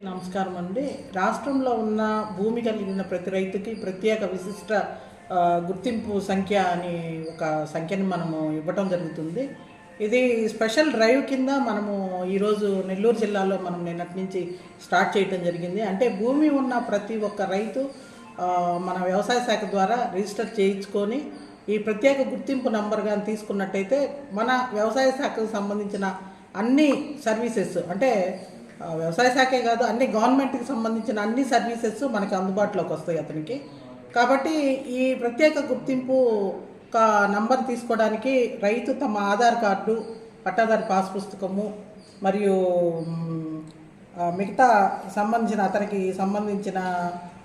నమస్కారం అండి రాష్ట్రంలో ఉన్న భూమి కలిగిన ప్రతి రైతుకి ప్రత్యేక విశిష్ట గుర్తింపు సంఖ్య అని ఒక సంఖ్యని మనము ఇవ్వటం జరుగుతుంది. ఇది స్పెషల్ డ్రైవ్ కింద మనము ఈరోజు నెల్లూరు జిల్లాలో మనం నిన్నటి నుంచి స్టార్ట్ చేయటం జరిగింది. అంటే భూమి ఉన్న ప్రతి ఒక్క రైతు మన వ్యవసాయ శాఖ ద్వారా రిజిస్టర్ చేయించుకొని ఈ ప్రత్యేక గుర్తింపు నంబర్ కానీ తీసుకున్నట్టయితే మన వ్యవసాయ శాఖకు సంబంధించిన అన్ని సర్వీసెస్ అంటే వ్యవసాయ శాఖే కాదు అన్ని గవర్నమెంట్కి సంబంధించిన అన్ని సర్వీసెస్ మనకి అందుబాటులోకి వస్తాయి అతనికి. కాబట్టి ఈ ప్రత్యేక గుర్తింపు ఒక నంబర్ తీసుకోవడానికి రైతు తమ ఆధార్ కార్డు పట్టాదారు పాస్ పుస్తకము మరియు మిగతా సంబంధించిన అతనికి సంబంధించిన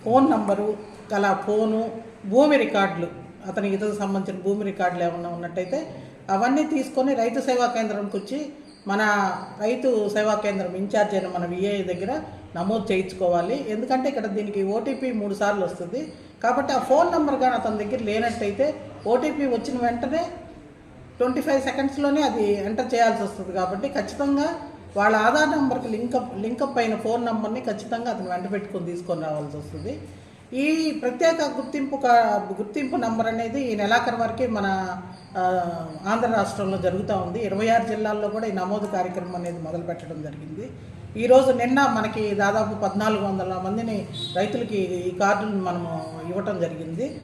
ఫోన్ నంబరు గల ఫోను భూమి రికార్డులు అతనికి ఇతరులకు సంబంధించిన భూమి రికార్డులు ఏమైనా ఉన్నట్టయితే అవన్నీ తీసుకొని రైతు సేవా కేంద్రంకి వచ్చి మన రైతు సేవా కేంద్రం ఇన్ఛార్జ్ అయిన మన విఏ దగ్గర నమోదు చేయించుకోవాలి. ఎందుకంటే ఇక్కడ దీనికి ఓటీపీ మూడు సార్లు వస్తుంది. కాబట్టి ఆ ఫోన్ నెంబర్ కానీ అతని దగ్గర లేనట్టయితే ఓటీపీ వచ్చిన వెంటనే ట్వంటీ ఫైవ్ సెకండ్స్లోనే అది ఎంటర్ చేయాల్సి వస్తుంది. కాబట్టి ఖచ్చితంగా వాళ్ళ ఆధార్ నెంబర్కి లింకప్ లింకప్ అయిన ఫోన్ నెంబర్ని ఖచ్చితంగా అతను వెంట పెట్టుకొని తీసుకొని రావాల్సి వస్తుంది. ఈ ప్రత్యేక గుర్తింపు కా- గుర్తింపు నంబర్ అనేది ఈ నెలాఖరు వరకే మన ఆంధ్ర రాష్ట్రంలో జరుగుతూ ఉంది. ఇరవై ఆరు జిల్లాల్లో కూడా ఈ నమోదు కార్యక్రమం అనేది మొదలు పెట్టడం జరిగింది. ఈరోజు నిన్న మనకి దాదాపు పద్నాలుగు వందల మందిని రైతులకి ఈ కార్డులను మనము ఇవ్వటం జరిగింది.